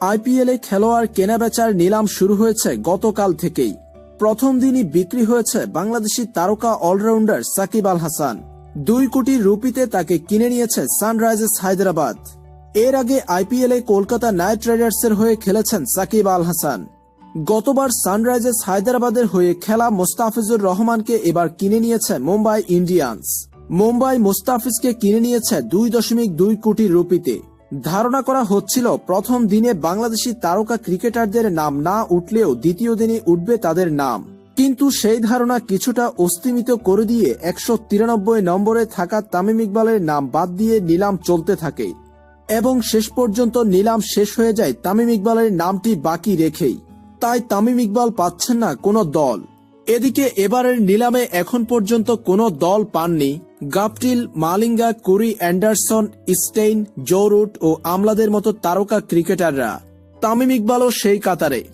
আইপিএলে খেলোয়াড় কেনাবেচার নিলাম শুরু হয়েছে গতকাল থেকেই। প্রথম দিনই বিক্রি হয়েছে বাংলাদেশি তারকা অলরাউন্ডার সাকিব আল হাসান। দুই কোটি রুপিতে তাকে কিনে নিয়েছে সানরাইজার্স হায়দ্রাবাদ। এর আগে আইপিএলে কলকাতা নাইট রাইডার্সের হয়ে খেলেছেন সাকিব আল হাসান। গতবার সানরাইজার্স হায়দ্রাবাদের হয়ে খেলা মোস্তাফিজুর রহমানকে এবার কিনে নিয়েছে মুম্বাই ইন্ডিয়ান্স। মুম্বাই মোস্তাফিজকে কিনে নিয়েছে দুই দশমিক দুই কোটি রুপিতে। ধারণা করা হচ্ছিল, প্রথম দিনে বাংলাদেশি তারকা ক্রিকেটারদের নাম না উঠলেও দ্বিতীয় দিনে উঠবে তাদের নাম। কিন্তু সেই ধারণা কিছুটা অস্তিমিত করে দিয়ে একশো তিরানব্বই নম্বরে থাকা তামিম ইকবালের নাম বাদ দিয়ে নিলাম চলতে থাকে। এবং শেষ পর্যন্ত নিলাম শেষ হয়ে যায় তামিম ইকবালের নামটি বাকি রেখেই। তাই তামিম ইকবাল পাচ্ছেন না কোনো দল। এদিকে এবারের নিলামে এখন পর্যন্ত কোনো দল পাননি। গাপটিল মালিঙ্গা, কুরি, অ্যান্ডারসন, স্টেইন জোরুট ও আমলাদের মতো তারকা ক্রিকেটাররা। তামিম ইকবালও সেই কাতারে।